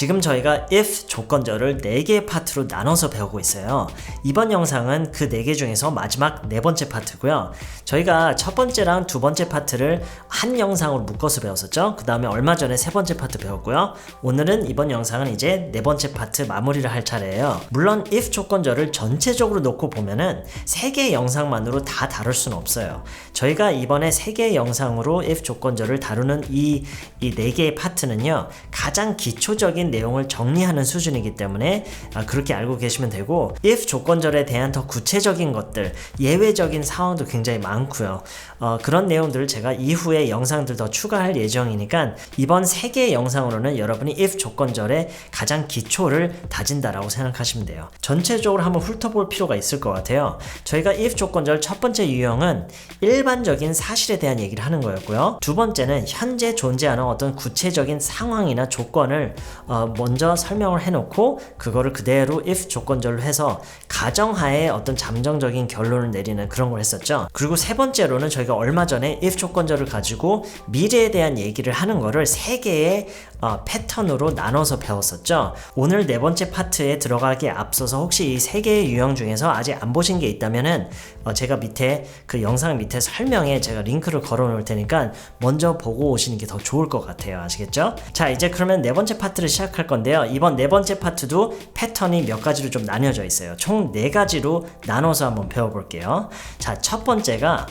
지금 저희가 if 조건절을 4개의 파트로 나눠서 배우고 있어요. 이번 영상은 그 4개 중에서 마지막 네 번째 파트고요. 저희가 첫 번째랑 두 번째 파트를 한 영상으로 묶어서 배웠었죠. 그 다음에 얼마 전에 세 번째 파트 배웠고요. 오늘은 이번 영상은 이제 네 번째 파트 마무리를 할 차례예요. 물론 if 조건절을 전체적으로 놓고 보면은 세 개의 영상만으로 다 다룰 수는 없어요. 저희가 이번에 세 개의 영상으로 if 조건절을 다루는 이 이 네 개의 파트는요 가장 기초적인 내용을 정리하는 수준이기 때문에 아, 그렇게 알고 계시면 되고 if 조건절에 대한 더 구체적인 것들 예외적인 상황도 굉장히 많고요. 어, 그런 내용들을 제가 이후에 영상들 더 추가할 예정이니까 이번 세 개의 영상으로는 여러분이 if 조건절의 가장 기초를 다진다라고 생각하시면 돼요. 전체적으로 한번 훑어볼 필요가 있을 것 같아요. 저희가 if 조건절 첫 번째 유형은 일반적인 사실에 대한 얘기를 하는 거였고요. 두 번째는 현재 존재하는 어떤 구체적인 상황이나 조건을 어, 먼저 설명을 해놓고 그거를 그대로 if 조건절로 해서 가정하에 어떤 잠정적인 결론을 내리는 그런 걸 했었죠. 그리고 세 번째로는 저희가 얼마 전에 if 조건절을 가지고 미래에 대한 얘기를 하는 거를 세 개의 어, 패턴으로 나눠서 배웠었죠. 오늘 네 번째 파트에 들어가기에 앞서서 혹시 이 세 개의 유형 중에서 아직 안 보신 게 있다면은 어, 제가 밑에 그 영상 밑에 설명에 제가 링크를 걸어 놓을 테니까 먼저 보고 오시는 게 더 좋을 것 같아요. 아시겠죠? 자, 이제 그러면 네 번째 파트를 시작 할 건데요. 이번 네 번째 파트도 패턴이 몇 가지로 좀 나뉘어져 있어요. 총 네 가지로 나눠서 한번 배워볼게요. 자, 첫 번째가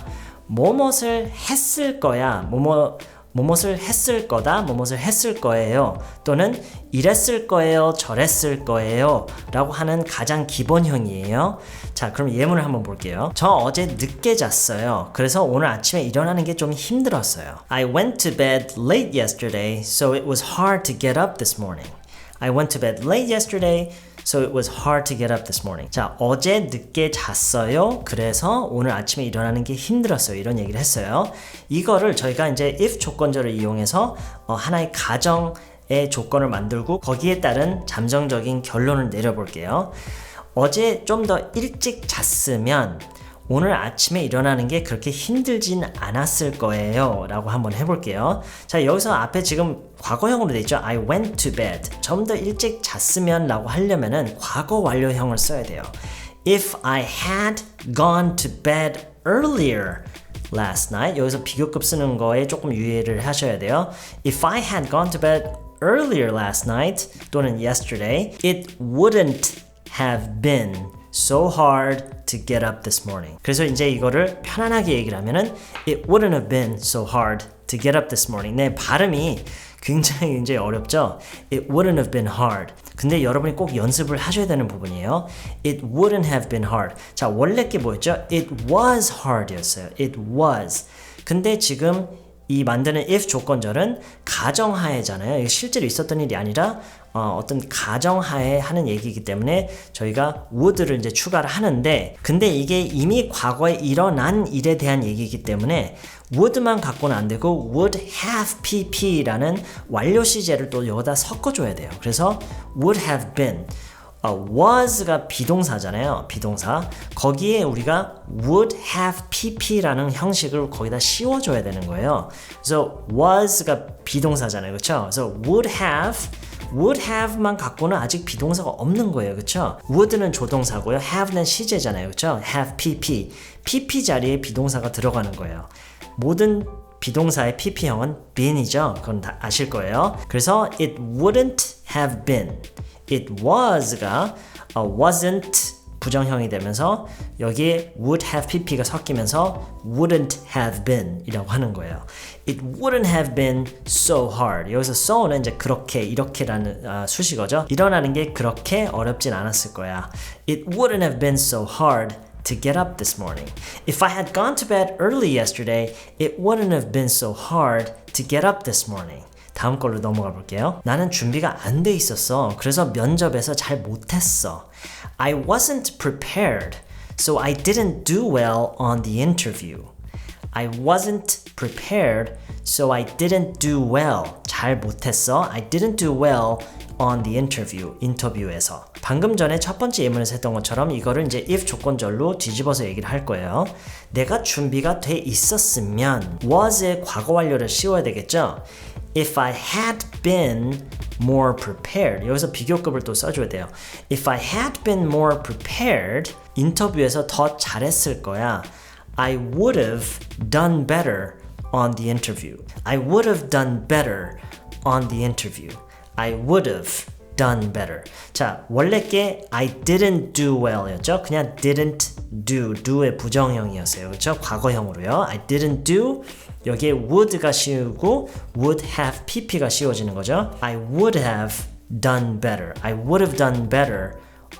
뭐뭇을 했을 거야. 뭐뭐 뭐뭇을 했을 거다, 뭐뭇을 했을 거예요. 또는 이랬을 거예요, 저랬을 거예요. 라고 하는 가장 기본형이에요. 자, 그럼 예문을 한번 볼게요. 저 어제 늦게 잤어요. 그래서 오늘 아침에 일어나는 게 좀 힘들었어요. I went to bed late yesterday, so it was hard to get up this morning. I went to bed late yesterday, so it was hard to get up this morning. 자, 어제 늦게 잤어요. 그래서 오늘 아침에 일어나는 게 힘들었어요. 이런 얘기를 했어요. 이거를 저희가 이제 if 조건절을 이용해서 어, 하나의 가정 의 조건을 만들고 거기에 따른 잠정적인 결론을 내려볼게요. 어제 좀 더 일찍 잤으면 오늘 아침에 일어나는 게 그렇게 힘들진 않았을 거예요. 라고 한번 해볼게요. 자, 여기서 앞에 지금 과거형으로 돼 있죠. I went to bed. 좀 더 일찍 잤으면 라고 하려면은 과거 완료형을 써야 돼요. If I had gone to bed earlier last night. 여기서 비교급 쓰는 거에 조금 유의를 하셔야 돼요. If I had gone to bed earlier last night 또는 yesterday, it wouldn't have been so hard to get up this morning. 그래서 이제 이거를 편안하게 얘기를 하면은 it wouldn't have been so hard to get up this morning. 내 발음이 굉장히 굉장히 어렵죠. It wouldn't have been hard. 근데 여러분이 꼭 연습을 하셔야 되는 부분이에요. It wouldn't have been hard. 자, 원래 게 뭐였죠? It was hard였어요. It was. 근데 지금 이 만드는 if 조건절은 가정하에잖아요. 실제로 있었던 일이 아니라 어, 떤 가정하에 하는 얘기이기 때문에 저희가 would를 이제 추가를 하는데 근데 이게 이미 과거에 일어난 일에 대한 얘기이기 때문에 would만 갖고는 안 되고 would have pp라는 완료 시제를 또 여기다 섞어줘야 돼요. 그래서 would have been 어, was가 비동사잖아요. 비동사. 거기에 우리가 would have pp라는 형식을 거기다 씌워줘야 되는 거예요. 그래서 was가 비동사잖아요. 그렇죠? 그래서 would have would have만 갖고는 아직 비동사가 없는 거예요. 그렇죠? would는 조동사고요. have는 시제잖아요. 그렇죠? have pp. pp 자리에 비동사가 들어가는 거예요. 모든 비동사의 pp형은 been이죠. 그건 다 아실 거예요. 그래서 it wouldn't have been. it was가 uh, wasn't 부정형이 되면서 여기에 would have pp가 섞이면서 wouldn't have been 이라고 하는 거예요. It wouldn't have been so hard. 여기서 so는 이제 그렇게 이렇게라는 아, 수식어죠. 일어나는 게 그렇게 어렵진 않았을 거야. It wouldn't have been so hard to get up this morning. If I had gone to bed early yesterday, it wouldn't have been so hard to get up this morning. 다음 걸로 넘어가 볼게요. 나는 준비가 안 돼 있었어. 그래서 면접에서 잘 못했어. I wasn't prepared, so I didn't do well on the interview. I wasn't prepared, so I didn't do well. 잘 못했어. I didn't do well on the interview. 인터뷰에서. 방금 전에 첫 번째 예문에서 했던 것처럼 이거를 이제 if 조건절로 뒤집어서 얘기를 할 거예요. 내가 준비가 돼 있었으면 was의 과거 완료를 씌워야 되겠죠. If I had been more prepared. 여기서 비교급을 또 써줘야 돼요. If I had been more prepared, 인터뷰에서 더 잘했을 거야. I would have done better on the interview. I would have done better on the interview. I would have done better. 자, 원래 게 I didn't do well였죠. 그냥 didn't do, do의 부정형이었어요. 그렇죠? 과거형으로요. I didn't do 여기에 would가 씌우고 would have pp가 씌워지는 거죠. I would have done better. I would have done better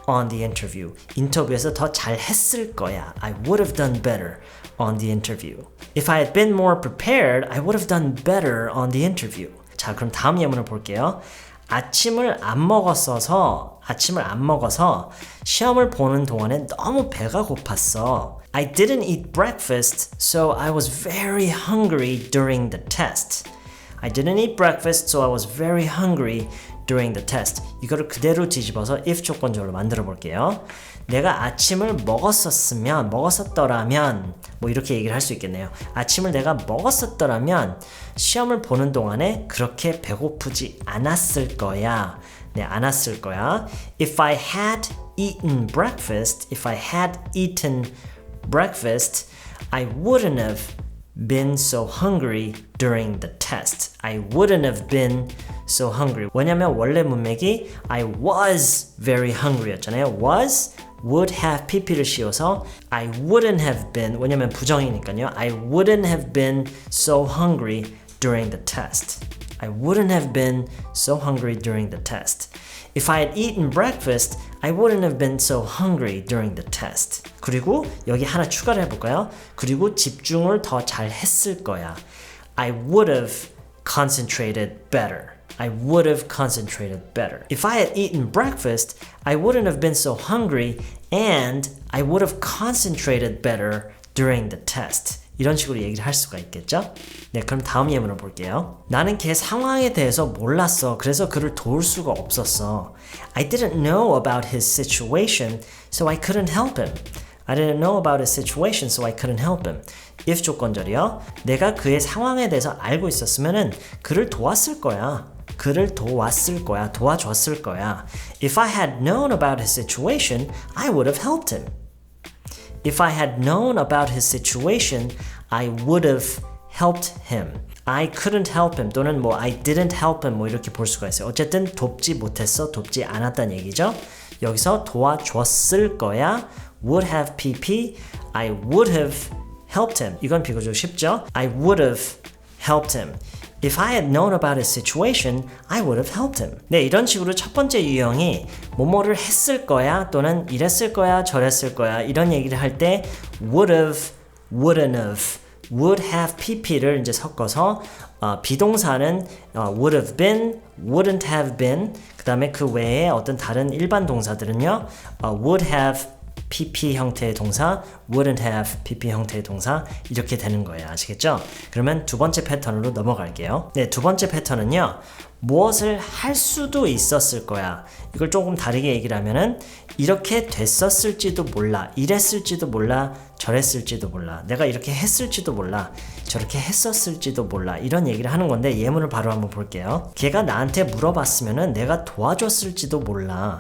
on the interview. 인터뷰에서 더 잘했을 거야. I would have done better on the interview. If I had been more prepared, I would have done better on the interview. 자, 그럼 다음 예문을 볼게요. 아침을 안 먹었어서 아침을 안 먹어서 시험을 보는 동안에 너무 배가 고팠어. I didn't eat breakfast, so I was very hungry during the test. I didn't eat breakfast, so I was very hungry during the test. 이거를 그대로 뒤집어서 if 조건적으로 만들어 볼게요. 내가 아침을 먹었었으면, 먹었었더라면, 뭐 이렇게 얘기를 할 수 있겠네요. 아침을 내가 먹었었더라면 시험을 보는 동안에 그렇게 배고프지 않았을 거야. 네, 않았을 거야. If I had eaten breakfast, if I had eaten breakfast, I wouldn't have been so hungry during the test. I wouldn't have been so hungry. 왜냐면 원래 문맥이 I was very hungry였잖아요. was would have pp를 씌워서 I wouldn't have been 왜냐면 부정이니까요. I wouldn't have been so hungry during the test. I wouldn't have been so hungry during the test. If I had eaten breakfast, I wouldn't have been so hungry during the test. 그리고 여기 하나 추가를 해볼까요? 그리고 집중을 더 잘 했을 거야. I would have concentrated better. I would have concentrated better. If I had eaten breakfast, I wouldn't have been so hungry and I would have concentrated better during the test. 이런 식으로 얘기를 할 수가 있겠죠? 네, 그럼 다음 예문을 볼게요. 나는 걔 상황에 대해서 몰랐어. 그래서 그를 도울 수가 없었어. I didn't know about his situation, so I couldn't help him. I didn't know about his situation, so I couldn't help him. if 조건절이요. 내가 그의 상황에 대해서 알고 있었으면은 그를 도왔을 거야. 그를 도왔을 거야. 도와줬을 거야. If I had known about his situation, I would have helped him. If I had known about his situation, I would have helped him. I couldn't help him 또는 뭐 I didn't help him 뭐 이렇게 볼 수가 있어요. 어쨌든 돕지 못했어, 돕지 않았다는 얘기죠. 여기서 도와줬을 거야. would have pp. I would have helped him. 이건 비교적 쉽죠? I would have helped him. If I had known about his situation, I would have helped him. 네, 이런 식으로 첫 번째 유형이 뭐뭐를 했을 거야 또는 이랬을 거야 저랬을 거야 이런 얘기를 할 때 would have, wouldn't have, would have pp를 이제 섞어서 어, 비동사는 어, would have been, wouldn't have been 그 다음에 그 외에 어떤 다른 일반 동사들은요 어, would have PP 형태의 동사, wouldn't have PP 형태의 동사 이렇게 되는 거예요. 아시겠죠? 그러면 두 번째 패턴으로 넘어갈게요. 네, 두 번째 패턴은요. 무엇을 할 수도 있었을 거야. 이걸 조금 다르게 얘기를 하면은 이렇게 됐었을지도 몰라. 이랬을지도 몰라. 저랬을지도 몰라. 내가 이렇게 했을지도 몰라. 저렇게 했었을지도 몰라. 이런 얘기를 하는 건데 예문을 바로 한번 볼게요. 걔가 나한테 물어봤으면은 내가 도와줬을지도 몰라.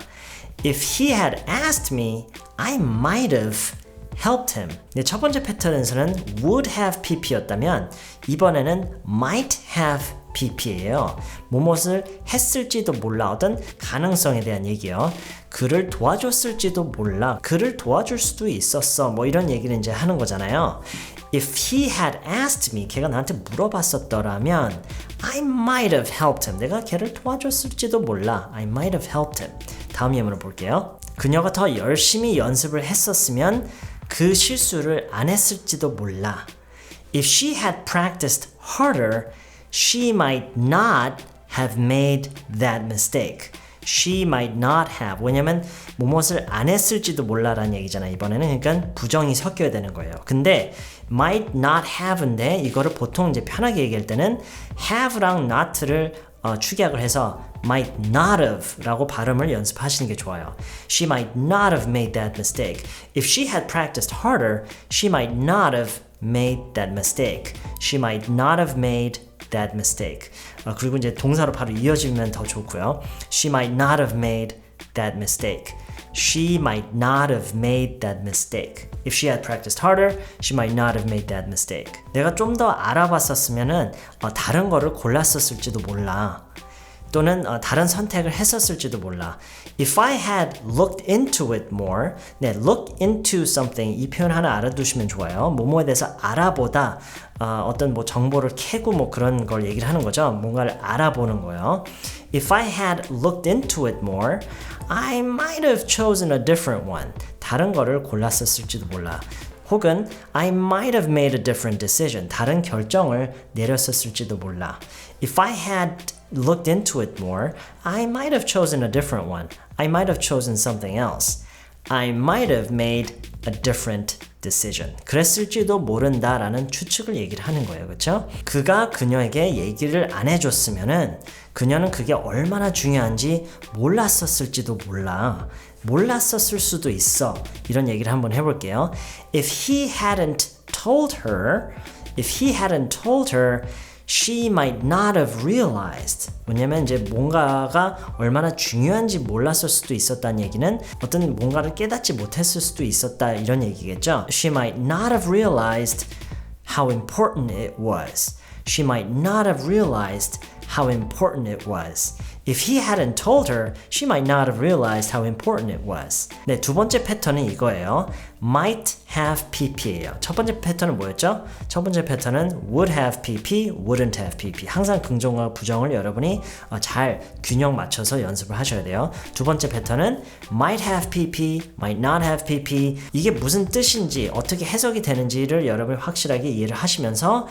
If he had asked me, I might have helped him. 네, 첫 번째 패턴에서는 would have pp였다면 이번에는 might have pp예요. 무엇을 했을지도 몰라 어떤 가능성에 대한 얘기요. 그를 도와줬을지도 몰라. 그를 도와줄 수도 있었어. 뭐 이런 얘기를 이제 하는 거잖아요. If he had asked me, 걔가 나한테 물어봤었더라면 I might have helped him. 내가 걔를 도와줬을지도 몰라. I might have helped him. 다음 예문을 볼게요. 그녀가 더 열심히 연습을 했었으면 그 실수를 안 했을지도 몰라. If she had practiced harder, she might not have made that mistake. She might not have. 왜냐면 무엇을 안 했을지도 몰라라는 얘기잖아 이번에는 그러니까 부정이 섞여야 되는 거예요. 근데 might not have인데 이거를 보통 이제 편하게 얘기할 때는 have랑 not를 어, 축약을 해서 might not have 라고 발음을 연습하시는 게 좋아요. She might not have made that mistake. If she had practiced harder, she might not have made that mistake. She might not have made that mistake. 어, 그리고 이제 동사로 바로 이어지면 더 좋고요. She might not have made that mistake. She might not have made that mistake. If she had practiced harder, she might not have made that mistake. 내가 좀 더 알아봤었으면은 어, 다른 거를 골랐었을지도 몰라. 또는 어, 다른 선택을 했었을지도 몰라. If I had looked into it more, 네, look into something 이 표현 하나 알아두시면 좋아요. 뭐뭐에 대해서 알아보다 어, 어떤 뭐 정보를 캐고 뭐 그런 걸 얘기를 하는 거죠. 뭔가를 알아보는 거예요. If I had looked into it more, I might have chosen a different one. 다른 거를 골랐었을지도 몰라. 혹은 I might have made a different decision. 다른 결정을 내렸었을지도 몰라. If I had looked into it more, I might have chosen a different one. I might have chosen something else. I might have made a different decision. 그랬을지도 모른다라는 추측을 얘기를 하는 거예요. 그렇죠? 그가 그녀에게 얘기를 안 해줬으면은 그녀는 그게 얼마나 중요한지 몰랐었을지도 몰라. 몰랐었을 수도 있어. 이런 얘기를 한번 해볼게요. If he hadn't told her, if he hadn't told her, she might not have realized. 왜냐면 이제 뭔가가 얼마나 중요한지 몰랐을 수도 있었다는 얘기는 어떤 뭔가를 깨닫지 못했을 수도 있었다 이런 얘기겠죠. She might not have realized how important it was. She might not have realized how important it was. If he hadn't told her, she might not have realized how important it was. 네, 두 번째 패턴은 이거예요. might have pp예요. 첫 번째 패턴은 뭐였죠? 첫 번째 패턴은 would have pp, wouldn't have pp. 항상 긍정과 부정을 여러분이 잘 균형 맞춰서 연습을 하셔야 돼요. 두 번째 패턴은 might have pp, might not have pp. 이게 무슨 뜻인지 어떻게 해석이 되는지를 여러분이 확실하게 이해를 하시면서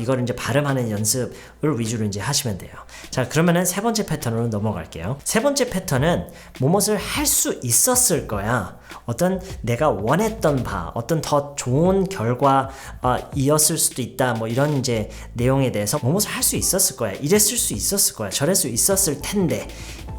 이거를 이제 발음하는 연습을 위주로 이제 하시면 돼요. 자, 그러면은 세 번째 패턴으로 넘어갈게요. 세 번째 패턴은 무엇을 할 수 있었을 거야. 어떤 내가 원했던 바, 어떤 더 좋은 결과이었을 수도 있다. 뭐 이런 이제 내용에 대해서 무엇을 할 수 있었을 거야. 이랬을 수 있었을 거야. 저랬을 수 있었을 텐데.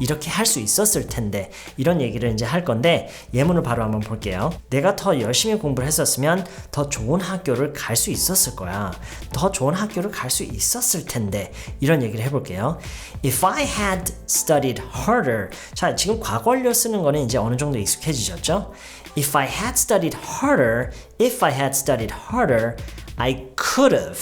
이렇게 할 수 있었을 텐데 이런 얘기를 이제 할 건데 예문을 바로 한번 볼게요. 내가 더 열심히 공부를 했었으면 더 좋은 학교를 갈 수 있었을 거야. 더 좋은 학교를 갈 수 있었을 텐데 이런 얘기를 해볼게요. If I had studied harder. 자 지금 과거 완료 쓰는 거는 이제 어느 정도 익숙해지셨죠? If I had studied harder, if I had studied harder, I could have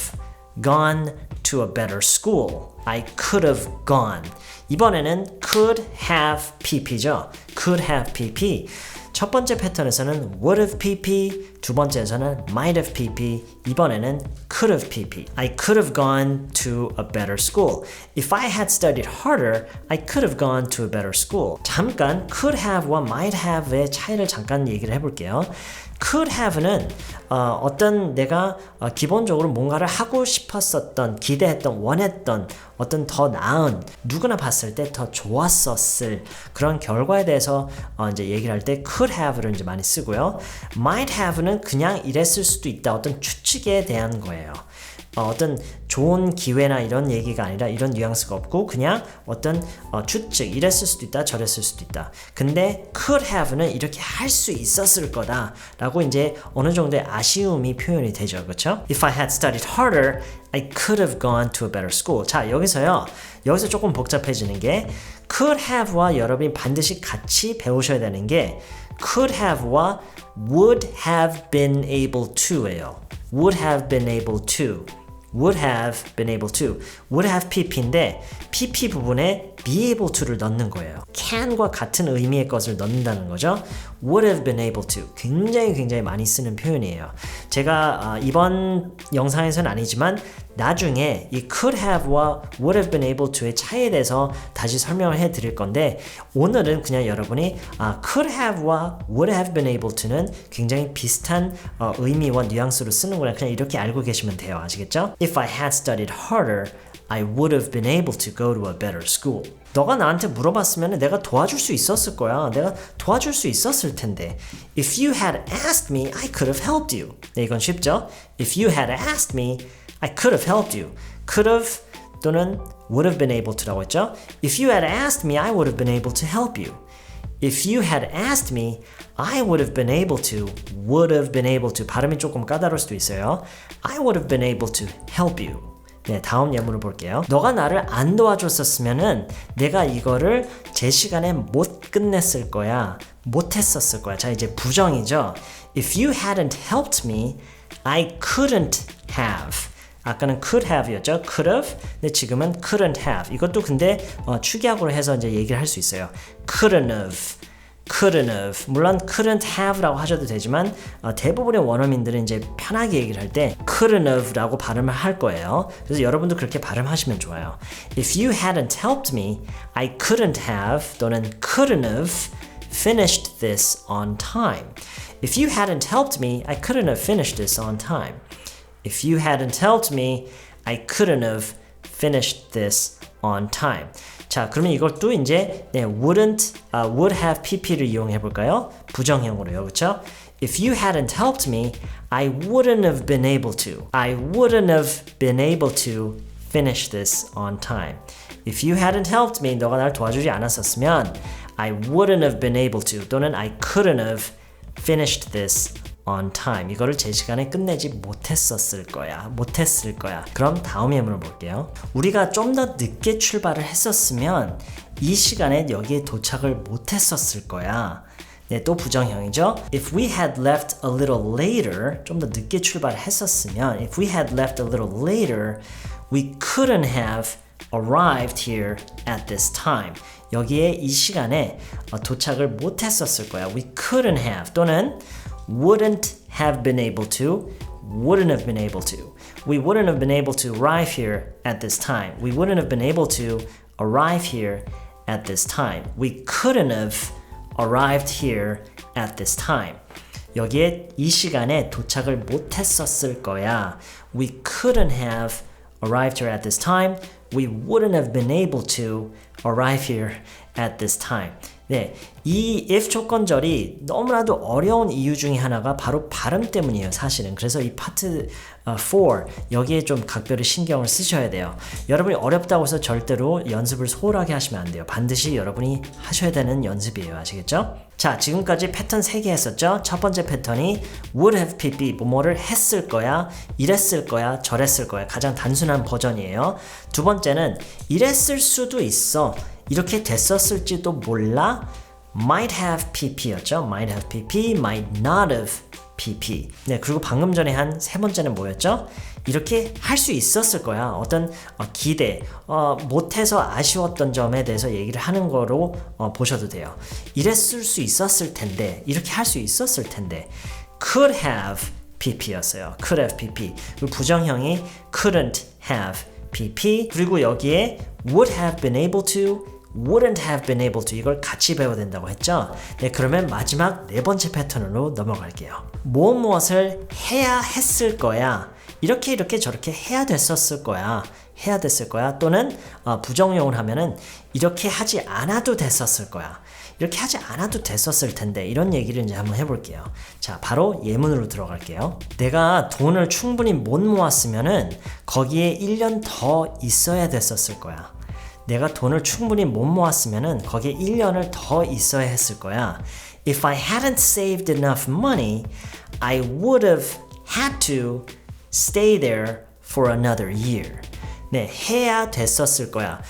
gone to a better school. I could have gone. 이번에는 could have pp죠. could have pp. 첫 번째 패턴에서는 would have pp, 두 번째에서는 might have pp, 이번에는 could have pp. I could have gone to a better school. If I had studied harder, I could have gone to a better school. 잠깐 could have와 might have의 차이를 잠깐 얘기를 해볼게요. Could have는 어, 어떤 내가 어, 기본적으로 뭔가를 하고 싶었었던 기대했던 원했던 어떤 더 나은 누구나 봤을 때 더 좋았었을 그런 결과에 대해서 어, 이제 얘기를 할 때 could have를 이제 많이 쓰고요. might have는 그냥 이랬을 수도 있다 어떤 추측에 대한 거예요. 어, 떤 좋은 기회나 이런 얘기가 아니라 이런 뉘앙스가 없고 그냥 어떤 어, 추측 이랬을 수도 있다 저랬을 수도 있다. 근데 could have는 이렇게 할 수 있었을 거다 라고 이제 어느 정도의 아쉬움이 표현이 되죠. 그렇죠? If I had studied harder I could have gone to a better school. 자 여기서요. 여기서 조금 복잡해지는 게 could have와 여러분이 반드시 같이 배우셔야 되는 게 could have와 would have been able to예요. would have been able to would have been able to. would have pp인데 pp 부분에 be able to를 넣는 거예요. can과 같은 의미의 것을 넣는다는 거죠. Would have been able to. 굉장히 굉장히 많이 쓰는 표현이에요. 제가 이번 영상에서는 아니지만 나중에 이 could have와 would have been able to의 차이에 대해서 다시 설명을 해 드릴 건데 오늘은 그냥 여러분이 아, could have와 would have been able to는 굉장히 비슷한 어, 의미와 뉘앙스로 쓰는구나 그냥 이렇게 알고 계시면 돼요 아시겠죠? If I had studied harder I would have been able to go to a better school. 너가 나한테 물어봤으면 내가 도와줄 수 있었을 거야. 내가 도와줄 수 있었을 텐데. If you had asked me, I could have helped you. 네, 이건 쉽죠? If you had asked me, I could have helped you. Could have 또는 would have been able to라고 했죠? If you had asked me, I would have been able to help you. If you had asked me, I would have been able to, would have been able to. 발음이 조금 까다로울 수도 있어요. I would have been able to help you. 네, 다음 예문을 볼게요. 너가 나를 안 도와줬었으면은 내가 이거를 제 시간에 못 끝냈을 거야. 못 했었을 거야. 자, 이제 부정이죠. If you hadn't helped me, I couldn't have. 아까는 could have였죠. could have. 근데 지금은 couldn't have. 이것도 근데 어, 축약으로 해서 이제 얘기를 할 수 있어요. couldn't have. couldn't have. 물론 couldn't have라고 하셔도 되지만 어, 대부분의 원어민들은 이제 편하게 얘기를 할 때 couldn't have라고 발음을 할 거예요. 그래서 여러분도 그렇게 발음하시면 좋아요. If you hadn't helped me, I couldn't have 또는 couldn't have finished this on time. If you hadn't helped me, I couldn't have finished this on time. If you hadn't helped me, I couldn't have finished this on time. 자, 그러면 이것도 이제 네, wouldn't, uh, would have pp를 이용해 볼까요? 부정형으로요, 그렇죠? If you hadn't helped me, I wouldn't have been able to. I wouldn't have been able to finish this on time. If you hadn't helped me, 너가 날 도와주지 않았었으면 I wouldn't have been able to 또는 I couldn't have finished this on time. 이거를 제 시간에 끝내지 못했었을 거야. 못했을 거야. 그럼 다음 예문을 볼게요. 우리가 좀 더 늦게 출발을 했었으면 이 시간에 여기에 도착을 못했었을 거야. 네, 또 부정형이죠. If we had left a little later, 좀 더 늦게 출발했었으면, if we had left a little later, we couldn't have arrived here at this time. 여기에 이 시간에 도착을 못했었을 거야. We couldn't have 또는 wouldn't have been able to, wouldn't have been able to. We wouldn't have been able to arrive here at this time. We wouldn't have been able to arrive here at this time. We couldn't have arrived here at this time. 여기에 이 시간에 도착을 못했었을 거야. We couldn't have arrived here at this time. We wouldn't have been able to arrive here at this time. 네, 이 if 조건절이 너무나도 어려운 이유 중에 하나가 바로 발음 때문이에요, 사실은. 그래서 이 파트 4 여기에 좀 각별히 신경을 쓰셔야 돼요. 여러분이 어렵다고 해서 절대로 연습을 소홀하게 하시면 안 돼요. 반드시 여러분이 하셔야 되는 연습이에요. 아시겠죠? 자, 지금까지 패턴 3개 했었죠? 첫 번째 패턴이 would have pp, 뭐뭐를 했을 거야, 이랬을 거야, 저랬을 거야. 가장 단순한 버전이에요. 두 번째는 이랬을 수도 있어. 이렇게 됐었을지도 몰라. might have pp였죠. might have pp, might not have pp. 네, 그리고 방금 전에 한 세 번째는 뭐였죠? 이렇게 할 수 있었을 거야. 어떤 어, 기대, 어, 못해서 아쉬웠던 점에 대해서 얘기를 하는 거로 어, 보셔도 돼요. 이랬을 수 있었을 텐데, 이렇게 할 수 있었을 텐데, could have pp였어요. could have pp. 그리고 부정형이 couldn't have pp. 그리고 여기에 would have been able to wouldn't have been able to 이걸 같이 배워야 된다고 했죠. 네, 그러면 마지막 네 번째 패턴으로 넘어갈게요. 무엇 무엇을 해야 했을 거야. 이렇게 이렇게 저렇게 해야 됐었을 거야. 해야 됐을 거야. 또는 어, 부정용을 하면은 이렇게 하지 않아도 됐었을 거야. 이렇게 하지 않아도 됐었을 텐데 이런 얘기를 이제 한번 해볼게요. 자, 바로 예문으로 들어갈게요. 내가 돈을 충분히 못 모았으면은 거기에 1년 더 있어야 됐었을 거야. 내가 돈을 충분히 못 모았으면은 거기에 1년을 더 있어야 했을 거야. If I hadn't saved enough money, I would have had to stay there for another year. 네, 해야 됐었을 거야.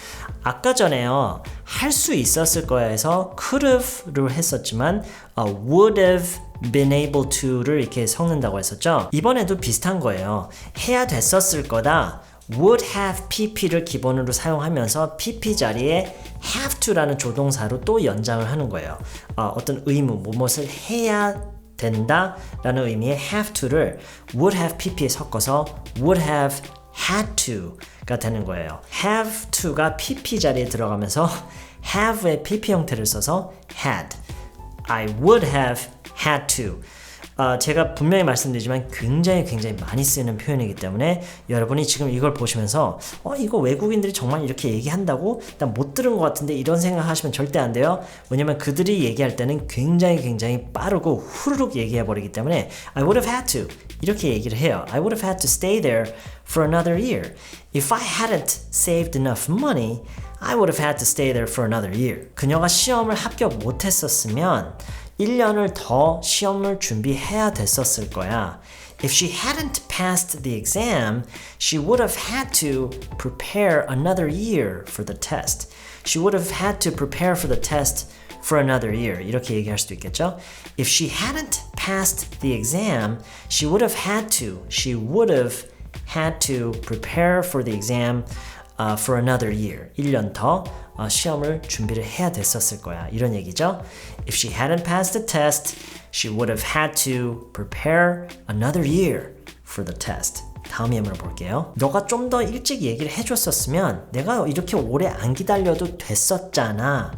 아까 전에요. 할 수 있었을 거야에서 could have를 했었지만 uh, would have been able to를 이렇게 섞는다고 했었죠. 이번에도 비슷한 거예요. 해야 됐었을 거다. Would have pp를 기본으로 사용하면서 pp 자리에 have to라는 조동사로 또 연장을 하는 거예요. 어, 어떤 의무, 무엇을 해야 된다 라는 의미의 have to를 would have pp에 섞어서 would have had to가 되는 거예요. have to가 pp 자리에 들어가면서 have의 pp 형태를 써서 had. I would have had to. 어, 제가 분명히 말씀드리지만 굉장히 굉장히 많이 쓰이는 표현이기 때문에 여러분이 지금 이걸 보시면서 어 이거 외국인들이 정말 이렇게 얘기한다고 난못 들은 것 같은데 이런 생각하시면 절대 안 돼요. 왜냐면 그들이 얘기할 때는 굉장히 굉장히 빠르고 후루룩 얘기해 버리기 때문에 I would have had to 이렇게 얘기를 해요. I would have had to stay there for another year. If I hadn't saved enough money, I would have had to stay there for another year. 그녀가 시험을 합격 못했었으면 1년을 더 시험을 준비해야 됐었을 거야. If she hadn't passed the exam, she would have had to prepare another year for the test. She would have had to prepare for the test for another year. 이렇게 얘기할 수도 있겠죠? If she hadn't passed the exam, she would have had to. She would have had to prepare for the exam uh, for another year. 1년 더 어, 시험을 준비를 해야 됐었을 거야. 이런 얘기죠. If she hadn't passed the test, she would have had to prepare another year for the test. 다음 예문을 볼게요. 너가 좀 더 일찍 얘기를 해줬었으면 내가 이렇게 오래 안 기다려도 됐었잖아.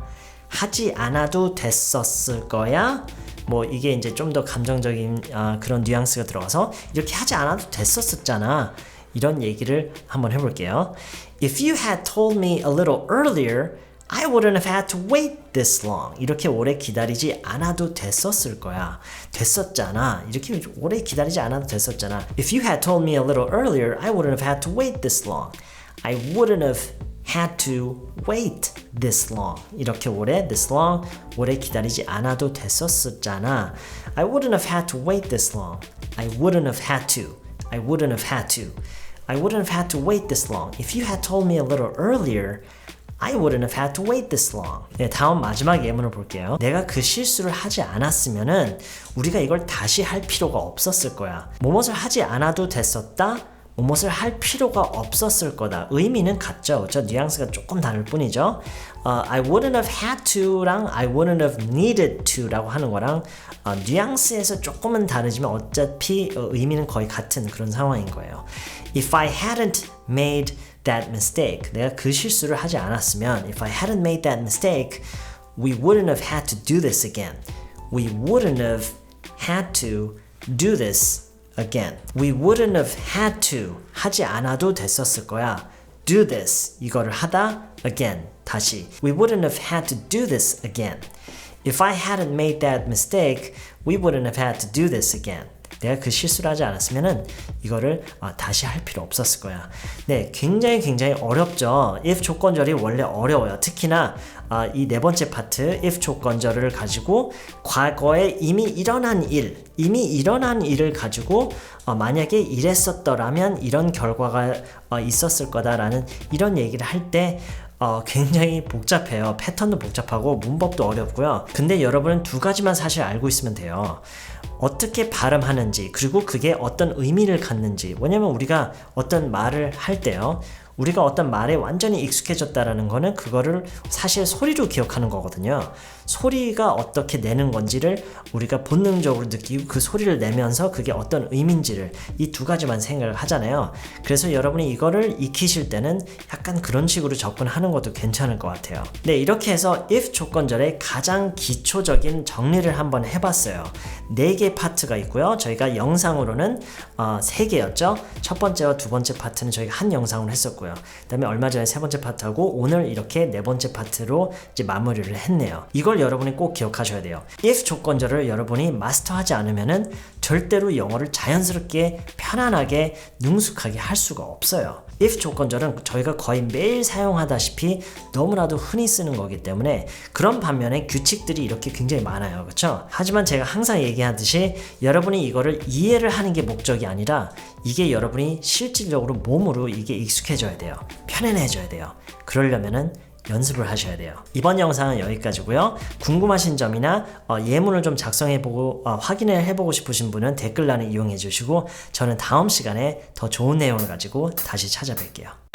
하지 않아도 됐었을 거야. 뭐 이게 이제 좀 더 감정적인 아, 그런 뉘앙스가 들어가서 이렇게 하지 않아도 됐었었잖아. 이런 얘기를 한번 해볼게요. If you had told me a little earlier, I wouldn't have had to wait this long. 이렇게 오래 기다리지 않아도 됐었을 거야. 됐었잖아. 이렇게 오래 기다리지 않아도 됐었잖아. If you had told me a little earlier, I wouldn't have had to wait this long. I wouldn't have had to wait this long. 이렇게 오래 this long 오래 기다리지 않아도 됐었었잖아. I wouldn't have had to wait this long. I wouldn't have had to. I wouldn't have had to. I wouldn't have had to wait this long. If you had told me a little earlier, I wouldn't have had to wait this long. 네, 다음 마지막 예문을 볼게요. 내가 그 실수를 하지 않았으면은 우리가 이걸 다시 할 필요가 없었을 거야. 무엇을 하지 않아도 됐었다. 무엇을 할 필요가 없었을 거다. 의미는 같죠. 저 뉘앙스가 조금 다를 뿐이죠. 어, I wouldn't have had to랑 I wouldn't have needed to라고 하는 거랑 어, 뉘앙스에서 조금은 다르지만 어차피 어, 의미는 거의 같은 그런 상황인 거예요. If I hadn't made that mistake, 내가 그 실수를 하지 않았으면, if I hadn't made that mistake, we wouldn't have had to do this again. We wouldn't have had to do this again. We wouldn't have had to 하지 않아도 됐었을 거야. Do this 이거를 하다 again 다시. We wouldn't have had to do this again. If I hadn't made that mistake, we wouldn't have had to do this again. 내가 그 실수를 하지 않았으면은 이거를 아, 다시 할 필요 없었을 거야. 네, 굉장히 굉장히 어렵죠. if 조건절이 원래 어려워요. 특히나 아, 이네 번째 파트 if 조건절을 가지고 과거에 이미 일어난 일, 이미 일어난 일을 가지고 어, 만약에 이랬었더라면 이런 결과가 어, 있었을 거다라는 이런 얘기를 할때 어, 굉장히 복잡해요. 패턴도 복잡하고 문법도 어렵고요. 근데 여러분은 두 가지만 사실 알고 있으면 돼요. 어떻게 발음하는지 그리고 그게 어떤 의미를 갖는지 왜냐면 우리가 어떤 말을 할 때요 우리가 어떤 말에 완전히 익숙해졌다라는 거는 그거를 사실 소리로 기억하는 거거든요. 소리가 어떻게 내는 건지를 우리가 본능적으로 느끼고 그 소리를 내면서 그게 어떤 의미인지를 이 두 가지만 생각을 하잖아요. 그래서 여러분이 이거를 익히실 때는 약간 그런 식으로 접근하는 것도 괜찮을 것 같아요. 네, 이렇게 해서 if 조건절의 가장 기초적인 정리를 한번 해봤어요. 네 개 파트가 있고요. 저희가 영상으로는 어, 세 개였죠. 첫 번째와 두 번째 파트는 저희가 한 영상으로 했었고요. 그다음에 얼마 전에 세 번째 파트하고 오늘 이렇게 네 번째 파트로 이제 마무리를 했네요. 이걸 여러분이 꼭 기억하셔야 돼요. if 조건절을 여러분이 마스터하지 않으면은 절대로 영어를 자연스럽게 편안하게 능숙하게 할 수가 없어요. if 조건절은 저희가 거의 매일 사용하다시피 너무나도 흔히 쓰는 거기 때문에 그런 반면에 규칙들이 이렇게 굉장히 많아요. 그렇죠? 하지만 제가 항상 얘기하듯이 여러분이 이거를 이해를 하는 게 목적이 아니라 이게 여러분이 실질적으로 몸으로 이게 익숙해져야 돼요. 편안해져야 돼요. 그러려면은 연습을 하셔야 돼요. 이번 영상은 여기까지고요. 궁금하신 점이나 어, 예문을 좀 작성해보고 어, 확인을 해보고 싶으신 분은 댓글란을 이용해 주시고 저는 다음 시간에 더 좋은 내용을 가지고 다시 찾아뵐게요.